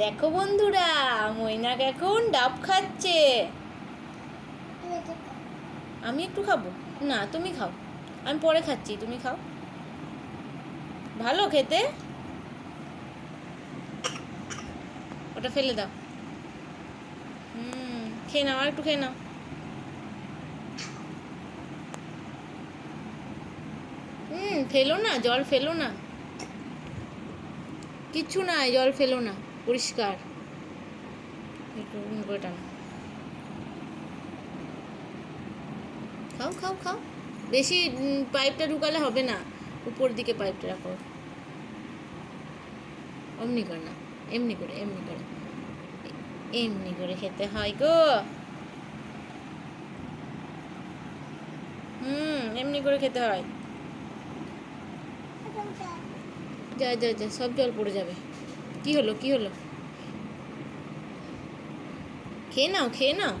দেখো বন্ধুরা, মৈনাক এখন ডাব খাচ্ছে। আমি একটু খাব? না, তুমি খাও। আমি পরে খাচ্ছি, তুমি খাও। ভালো খেতে। ওটা ফেলে দাও। হুম, খেয়ে নাও, আর একটু খেয়ে নাও। হুম, ফেলো না, জল ফেলো না। কিচ্ছু নাই, জল ফেলো না। পরিষ্কার। খাও খাও খাও। বেশি পাইপটা ঢুকালে হবে না। উপর দিকে পাইপটা রাখো। অমনি করে না। এমনি করে এমনি করে। এমনি করে খেতে হয় গো। হুম, এমনি করে খেতে হয়। যা যা যা, সব জল পড়ে যাবে। কি হলো কি হলো? খেয়ে নাও খেয়ে নাও।